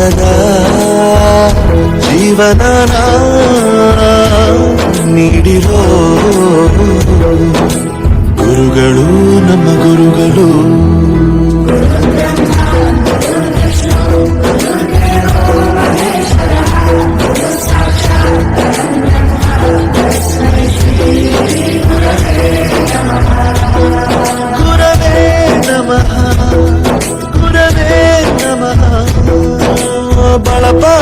ಚಂದದ ಜೀವನ ನೀಡಿರೋ ಗುರುಗಳು ನಮ್ಮ ಗುರುಗಳು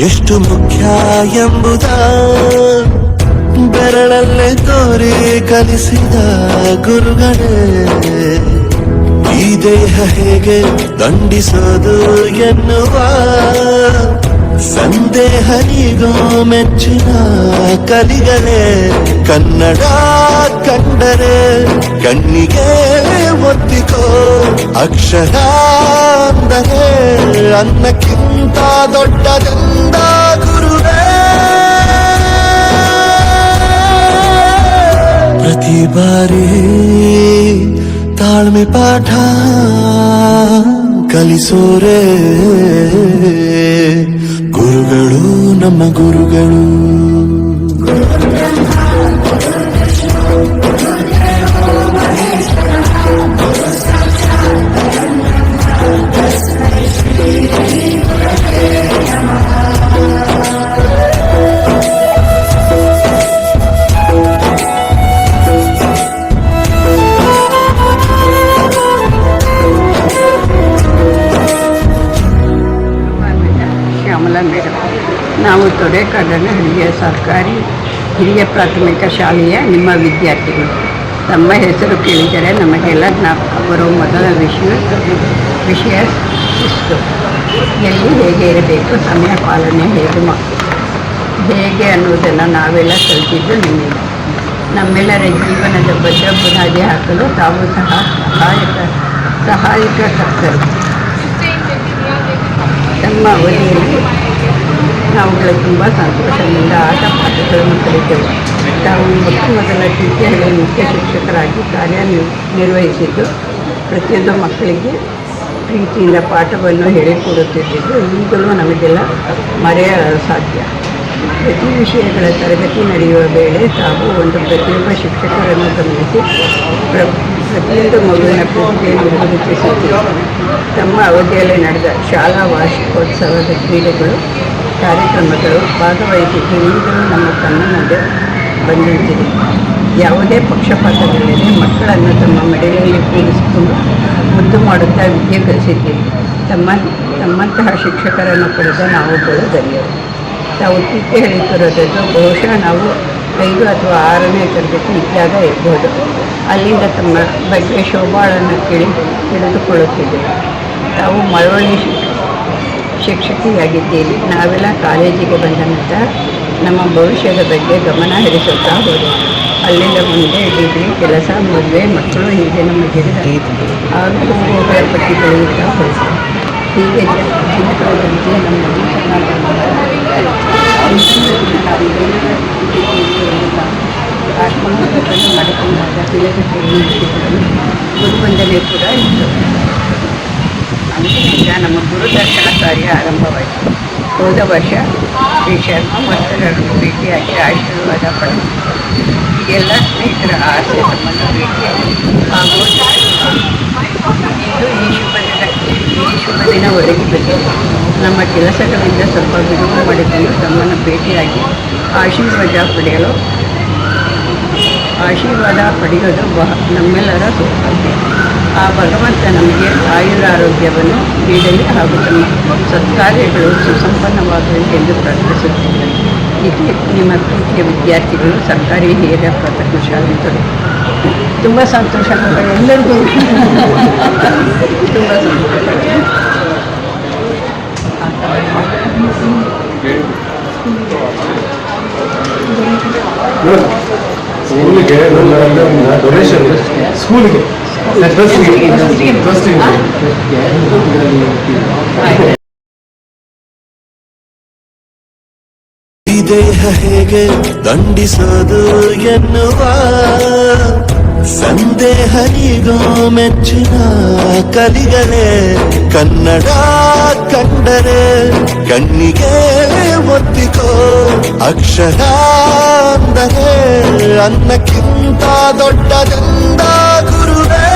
ಎಷ್ಟು ಮುಖ್ಯ ಎಂಬುದ ಬೆರಳಲ್ಲೇ ತೋರಿ ಕಲಿಸಿದ ಗುರುಗಳೇ. ಈ ದೇಹ ಹೇಗೆ ದಂಡಿಸೋದು ಎನ್ನುವ ಸಂದೇಹ ನೀಗೋ ಮೆಚ್ಚಿನ ಕಲಿಗಳೇ ಕನ್ನಡ ಕಂಡರೆ ಕಣ್ಣಿಗೆ ಒತ್ತಿಕೋ, ಅಕ್ಷರ ಅಂದರೆ ಅನ್ನಕ್ಕಿಂತ ದೊಡ್ಡದೆಂದ ಗುರುವೇ. ಪ್ರತಿ ಬಾರಿ ತಾಳ್ಮೆ ಪಾಠ ಕಲಿಸೋರೆ. ನಮ್ಮ ಗುರುಗಳು. ತೊಡೆಕಾಡನ ಹಿರಿಯ ಸರ್ಕಾರಿ, ಹಿರಿಯ ಪ್ರಾಥಮಿಕ ಶಾಲೆಯ ನಿಮ್ಮ ವಿದ್ಯಾರ್ಥಿಗಳು. ತಮ್ಮ ಹೆಸರು ಕೇಳಿದರೆ ನಮಗೆಲ್ಲ ಜ್ಞಾಪಕ ಬರುವ ಮೊದಲ ವಿಷಯ ವಿಷಯ ಇಷ್ಟು ಎಲ್ಲಿ ಹೇಗೆ ಇರಬೇಕು, ಸಮಯ ಪಾಲನೆ ಹೇಗೆ ಹೇಗೆ ಅನ್ನೋದನ್ನು ನಾವೆಲ್ಲ ಕಲಿತಿದ್ದು ನಿಮ್ಮಿಂದ ನಮ್ಮೆಲ್ಲರ ಜೀವನದ ಭದ್ರ ಬುನಾದಿ ಹಾಕಲು ತಾವು ಸಹ ಸಹಾಯಕ ಸಹಾಯಕ ಕರ್ತರು. ತಮ್ಮ ಅವಧಿಯಲ್ಲಿ ನಾವುಗಳು ತುಂಬ ಸಂತೋಷದಿಂದ ಆಟ ಪಾಠಗಳನ್ನು ಕಲಿತೆವು. ತಾವು ಮೊಟ್ಟ ಮೊದಲ ಟೀಚರ್ಗಳ ಮುಖ್ಯ ಶಿಕ್ಷಕರಾಗಿ ಕಾರ್ಯ ನಿರ್ವಹಿಸಿದ್ದು, ಪ್ರತಿಯೊಂದು ಮಕ್ಕಳಿಗೆ ಪ್ರೀತಿಯಿಂದ ಪಾಠವನ್ನು ಹೇಳಿಕೊಡುತ್ತಿದ್ದು ಈಗಲೂ ನಮಗೆಲ್ಲ ಮರೆಯಲು ಸಾಧ್ಯ. ಪ್ರತಿ ವಿಷಯಗಳ ತರಗತಿ ನಡೆಯುವ ವೇಳೆ ತಾವು ಒಂದು ಪ್ರತಿಯೊಬ್ಬ ಶಿಕ್ಷಕರನ್ನು ಗಮನಿಸಿ, ಪ್ರ, ಪ್ರತಿಯೊಂದು ಮಗುವಿನ ಪ್ರತಿಭೆಯನ್ನು ಗುರುತಿಸುತ್ತಿದ್ದರು ತಮ್ಮ ಅವಧಿಯಲ್ಲಿ ನಡೆದ ಶಾಲಾ ವಾರ್ಷಿಕೋತ್ಸವದ ಕ್ರೀಡೆಗಳು ಕಾರ್ಯಕ್ರಮಗಳು ಭಾಗವಹಿಸಿ ಈಗಲೂ ನಮ್ಮ ಕಣ್ಣು ಬಂದಿದೆ ಯಾವುದೇ ಪಕ್ಷಪಾತವಿಲ್ಲದೆ ಮಕ್ಕಳನ್ನು ತಮ್ಮ ಮಡಿಲಲ್ಲಿ ಕೂರಿಸಿಕೊಂಡು ಮುದ್ದು ಮಾಡುತ್ತಾ ವಿದ್ಯೆ ಕಲಿಸಿದ್ದೀವಿ ತಮ್ಮ ತಮ್ಮಂತಹ ಶಿಕ್ಷಕರನ್ನು ಪಡೆದ ನಾವುಗಳು ಧನ್ಯರು ತಾವು ಟೀಕೆ ಹೇಳಿತಿರೋದದ್ದು ಬಹುಶಃ ನಾವು ಐದು ಅಥವಾ ಆರನೇ ತರಗತಿ ಇದ್ದಾಗ ಇರ್ಬೋದು. ಅಲ್ಲಿಂದ ತಮ್ಮ ಬಗ್ಗೆ ಶೋಭಾಳನ್ನು ಕೇಳಿ ತಿಳಿದುಕೊಳ್ಳುತ್ತಿದ್ದೇವೆ. ತಾವು ಮಳವಳ್ಳಿ ಶಿಕ್ಷಕಿಯಾಗಿದ್ದೀರಿ. ನಾವೆಲ್ಲ ಕಾಲೇಜಿಗೆ ಬಂದ ನಂತರ ನಮ್ಮ ಭವಿಷ್ಯದ ಬಗ್ಗೆ ಗಮನ ಹರಿಸುತ್ತಾ ಹೋದೆ. ಅಲ್ಲಿಂದ ಮುಂದೆ ಡಿಗ್ರಿ ಕೆಲಸ, ಮದುವೆ, ಮಕ್ಕಳು ಹೀಗೆ ನಮ್ಮ ಜೀವನ ಹಾಗೂ ಪಟ್ಟಿ ಬೆಳೆಯುತ್ತಾ ಹೋಯಿತು ಹೀಗೆ ಜೀವಿತದಂತೆ ನಮ್ಮ ಆತ್ಮಹತ್ಯೆಯನ್ನು ಮಾಡಿಕೊಂಡಾಗ ಫಿಲಸಫಿ ಗುರುವಂದನೆ ಕೂಡ ಇತ್ತು. ಅಂದಿನಿಂದ ನಮ್ಮ ಗುರುದರ್ಶನ ಕಾರ್ಯ ಆರಂಭವಾಯಿತು. ಹೋದ ವರ್ಷ ಶ್ರೀ ಶರ್ಮ ಮಾಸ್ತರನ್ನು ಭೇಟಿಯಾಗಿ ಆಶೀರ್ವಾದ ಪಡೆದು ಎಲ್ಲ ಸ್ನೇಹಿತರ ಆಸೆ, ತಮ್ಮನ್ನು ಭೇಟಿಯಾಗಿ ಹಾಗೂ ಈ ಶುಭ ದಿನ ಈ ಶುಭ ದಿನ ಒದಗಿ ನಮ್ಮ ಕೆಲಸಗಳಿಂದ ಸ್ವಲ್ಪ ಬಿಡುವು ಮಾಡಿಕೊಂಡು ತಮ್ಮನ್ನು ಭೇಟಿಯಾಗಿ ಆಶೀರ್ವಾದ ಪಡೆಯಲು, ಆಶೀರ್ವಾದ ಪಡೆಯೋದು ಬಹ ನಮ್ಮೆಲ್ಲರ ಸೌಭಾಗ್ಯ. ಆ ಭಗವಂತ ನಮಗೆ ಆಯುರಾರೋಗ್ಯವನ್ನು ನೀಡಲಿ ಹಾಗೂ ತಮ್ಮ ಸತ್ಕಾರ್ಯಗಳು ಸುಸಂಪನ್ನವಾಗಲಿ ಎಂದು ಪ್ರಾರ್ಥಿಸುತ್ತೇನೆ ಇದು ನಿಮ್ಮ ಪ್ರೀತಿಯ ವಿದ್ಯಾರ್ಥಿಗಳು, ಸರ್ಕಾರಿ ಹಿರಿಯ ಪ್ರಾಥಮಿಕ ಶಾಲೆಗಳು ತುಂಬ ಸಂತೋಷ ಎಲ್ಲರಿಗೂ. ತುಂಬ ಸಂತೋಷ. ಸ್ಕೂಲಿಗೆ. ಈ ದೇಹ ಹೇಗೆ ದಂಡಿಸೋದು ಎನ್ನುವ ಸಂದೇಹ ಈಗ ಮೆಚ್ಚಿನ ಕಲಿಗಳೇ ಕನ್ನಡ ಕಂಡರೆ ಕಣ್ಣಿಗೆ ಒತ್ತಿಕೋ ಅಕ್ಷರ ಅಂದರೆ ಅನ್ನಕ್ಕಿಂತ ದೊಡ್ಡದೆಂದ ಗುರುವೇ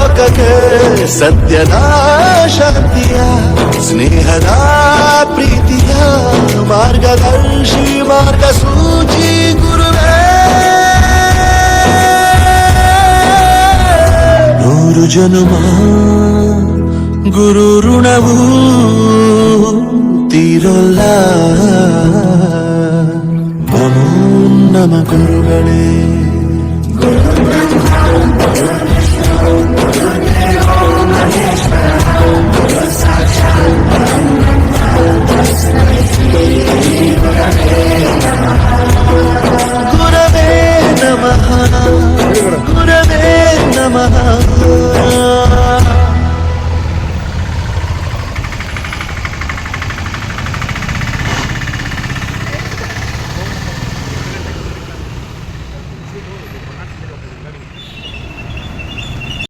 ಲೋಕಕ್ಕೆ ಸತ್ಯದ ಶಾಂತಿಯ ಸ್ನೇಹದ ಪ್ರೀತಿಯ ಮಾರ್ಗದರ್ಶಿ ಮಾರ್ಗಸೂಚಿ ಗುರುವೇ ನೂರು ಜನುಮ ಗುರು ಋಣವು ತೀರಲ್ಲ ನಮೋ ನಮ ಗುರುಗಳೇ Oh.